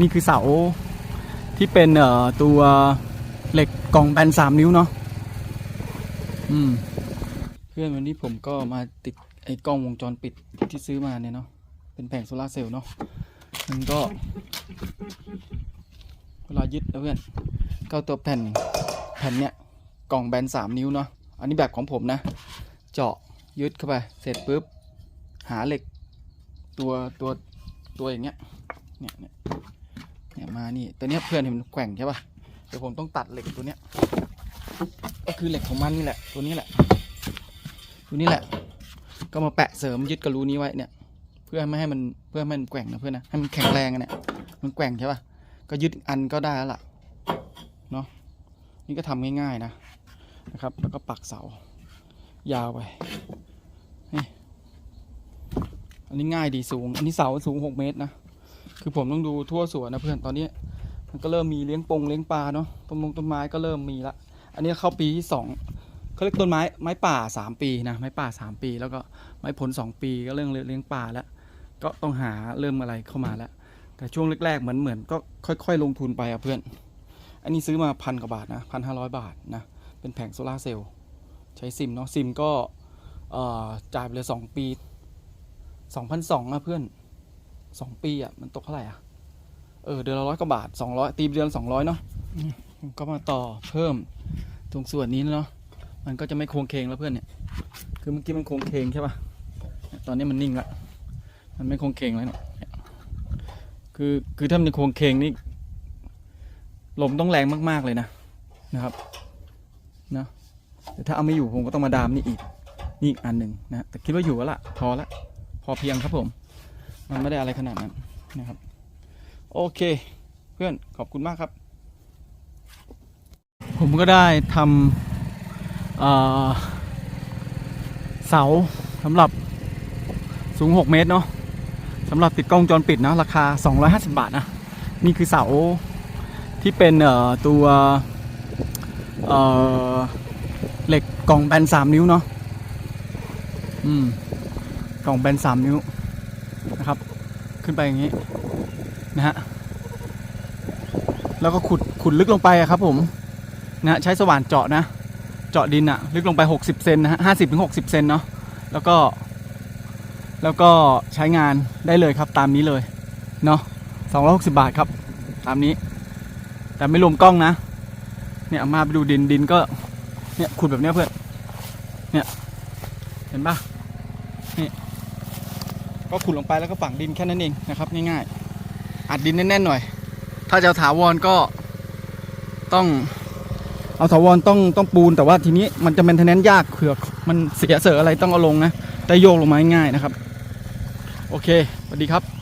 นี่คือเสาที่เป็นเอ่อตัวเหล็กกล่องแบนสามนิ้วเนาะอืมเพื่อนวันนี้ผมก็มาติดไอ้กล้องวงจรปิดที่ซื้อมาเนี่ยเนาะเป็นแผงโซลาเซลล์เนาะมันก็ เวลายึดนะเพื่อนก็ตัวแผ่นแผ่นเนี้ยกล่องแบนสามนิ้วเนาะอันนี้แบบของผมนะ เจาะยึดเข้าไปเสร็จปุ๊บหาเหล็กตัวตัวตัวอย่างเงี้ยเนี่ยเนี่ยานี่ตัวเนี้ยเพื่อนเห็นมันแกว่งใช่ป่ะเดี๋ยวผมต้องตัดเหล็กตัวเนี้ย ก็คือเหล็กของมันนี่แหละ ตัวนี้แหละ ตัวนี้แหละ ก็มาแปะเสริมยึดกับรูนี้ไว้เนี่ย เพื่อไม่ให้มันเพื่อให้มันแกว่งนะเพื่อนนะให้มันแข็งแรงอะเนี่ยมันแกว่งใช่ป่ะก็ยึดอันก็ได้แล้วล่ะเนาะนี่ก็ทำง่ายๆนะนะครับ แล้วก็ปักเสา ยาวไปนี่อันนี้ง่ายดีสูง อันนี้เสาสูงหกเมตรนะ คือผมต้องดูทั่วสวนนะเพื่อนตอนนี้ มันก็เริ่มมีเลี้ยงปงเลี้ยงปลาเนาะต้นมงต้นไม้ก็เริ่มมีละ อันนี้เข้าปีที่สองเขาเรียกต้นไม้ไม้ป่าสามปีนะไม้ป่าสามปี แล้วก็ไม้ผลสองปีก็เรื่องเลี้ยงปลาแล้ว ก็ต้องหาเริ่มอะไรเข้ามาแล้ว แต่ช่วงแรกๆเหมือนเหมือนก็ค่อย ๆ ลงทุนไปอะเพื่อน อันนี้ซื้อมาพันกว่าบาทนะพันห้าร้อยบาทนะเป็นแผงโซลาเซลล์ใช้ซิมเนาะซิมก็จ่ายไปเลยสองปีสองพันสองอะเพื่อน สองปีอะมันตกเท่าไหร่อะเออเดือนละร้อยกว่าบาทสองร้อยตีเดือนสองร้อยเนาะอืมผมก็มาต่อเพิ่มตรงส่วนนี้เนาะมันก็จะไม่โค้งเคงแล้วเพื่อนเนี่ย คือเมื่อกี้มันโค้งเคงใช่ปะเนี่ยตอนนี้มันนิ่งละมันไม่โคงเคงแล้วเนี่ยคือคือถ้ามันโคงเคงนี่ลมต้องแรงมากๆเลยนะนะครับนะแต่ถ้าเอาไม่อยู่ผมก็ต้องมาดามนี่อีกนี่อีกอันหนึ่งนะแต่คิดว่าอยู่แล้วละพอละพอเพียงครับผม มันไม่ได้อะไรขนาดนั้นนะครับ โอเค เพื่อนขอบคุณมากครับ ผมก็ได้ทำเเสาสำหรับสูง 6 เมตรเนาะสำหรับติดกล้องจรปิดนะราคา 250 บาทนะ นี่คือเสาที่เป็นตัวเเหล็กกล่องแบน 3 นิ้วเนาะอืมกล่องแบน 3 นิ้ว นะครับ ขึ้นไปอย่างนี้นะฮะแล้วก็ขุดขุดลึกลงไปครับผมนะฮะใช้สว่านเจาะนะ เจาะดินอะลึกลงไป 60เซนนะฮะ50-60เซนเนาะแล้วก็ แล้วก็ใช้งานได้เลยครับตามนี้เลยเนาะ260บาทครับ ตามนี้ แต่ไม่รวมกล้องนะ เนี่ยมาไปดูดินดินก็เนี่ยขุดแบบเนี้ยเพื่อนเนี่ยเห็นปะ ก็ขุดลงไปแล้วก็ฝังดินแค่นั้นเองนะครับง่ายๆอัดดินแน่นๆหน่อย ถ้าจะเอาถาวรก็ต้องเอาถาวรต้องต้องปูนแต่ว่าทีนี้มันจะเป็นทนแนนยากเผื่อมันเสียเสืออะไรต้องเอาลงนะแต่โยกลงมาง่ายนะครับ โอเคสวัสดีครับ